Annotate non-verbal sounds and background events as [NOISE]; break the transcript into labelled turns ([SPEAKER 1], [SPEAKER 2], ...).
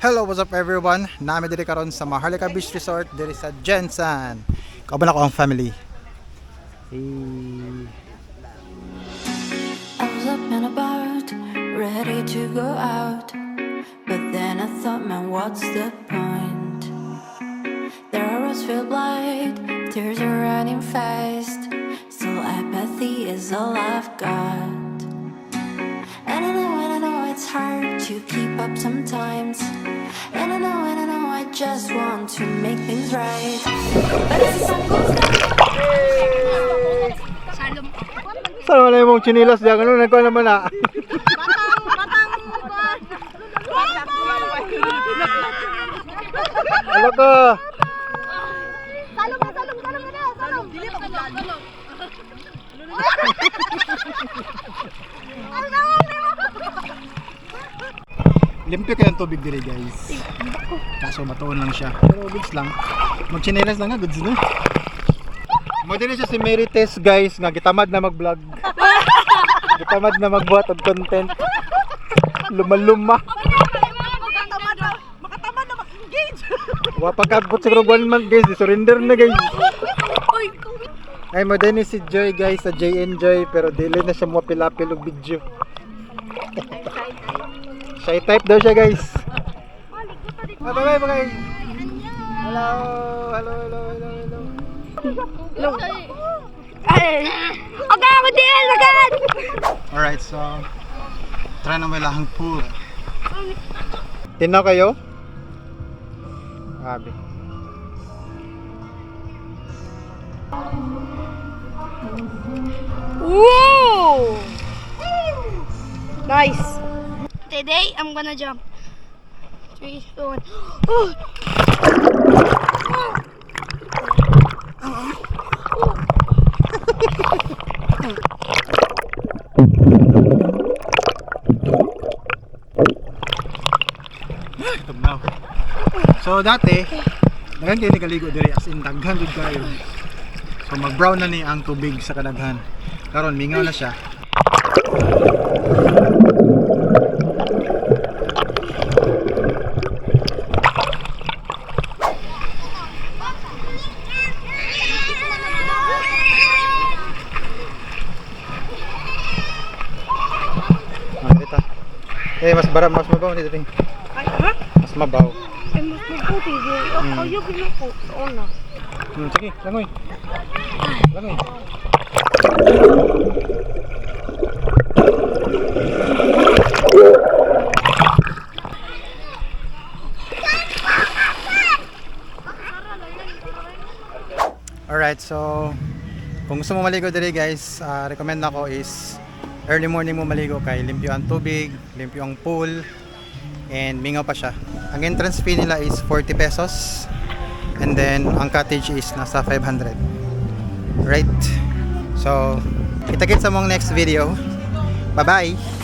[SPEAKER 1] Hello, what's up everyone? Nami diri karon sa Maharlika Beach Resort diri sa Jensen. Kauban ako ang family. Hey.
[SPEAKER 2] I was up and about, ready to go out. But then I thought, man, what's the point? There are roads filled blind, tears are running fast. Still, apathy is all I've got. To keep up sometimes. And I know, and I know I just want to make things right. But as the sun goes down,
[SPEAKER 1] Saan wala yung chinilas diyan? Ano nagkuha naman na? Hello ka.
[SPEAKER 3] Salong na, [LAUGHS] salong, salong na, salong. Salong. Ang salong na
[SPEAKER 1] Limpyo kayo ang tubig diri guys. Kaso matuon lang siya. Pero goods lang. Magchinelas lang nga, goods no? Mo din siya si Merites guys, nga gitamad na mag-vlog. gitamad na magbuhat og content. Lumaluma.
[SPEAKER 3] Na, makatamad na mag-engage.
[SPEAKER 1] Wa pagkabot siguro one month guys, surrender na guys. Ay mo din si Joy guys sa J Enjoy pero dili na siya mo pilapil og video. Shy type daw siya guys. Bye bye bye. Hello, hello, hello, hello, hello.
[SPEAKER 3] Ay! Okay, ako din, agad!
[SPEAKER 1] Alright, so try na may lahang pool. Tinaw kayo? Grabe.
[SPEAKER 3] Whoa! Nice. Today, I'm gonna jump. Three, two, one. Oh! [GASPS]
[SPEAKER 1] Tugnaw. So dati, daghan kayo nagaligo diri as in daghan gud kayo. So mag-brown na ni ang tubig sa kadaghan. Karon mingaw na siya. Eh, mas bara mas mabaw ni diri.
[SPEAKER 3] Ay, ha?
[SPEAKER 1] Mas mabaw.
[SPEAKER 3] Ay, mas mabuti. Ayaw, ayaw, ko. Oo na.
[SPEAKER 1] Hmm, sige, langoy. Langoy. Alright, so kung gusto mo maligo diri guys, ah, recommend nako is early morning mo maligo kay limpyo ang tubig, limpyo ang pool, and mingaw pa siya. Ang entrance fee nila is 40 pesos. And then, ang cottage is nasa 500. Right? So, kita-kits sa mong next video. Bye-bye!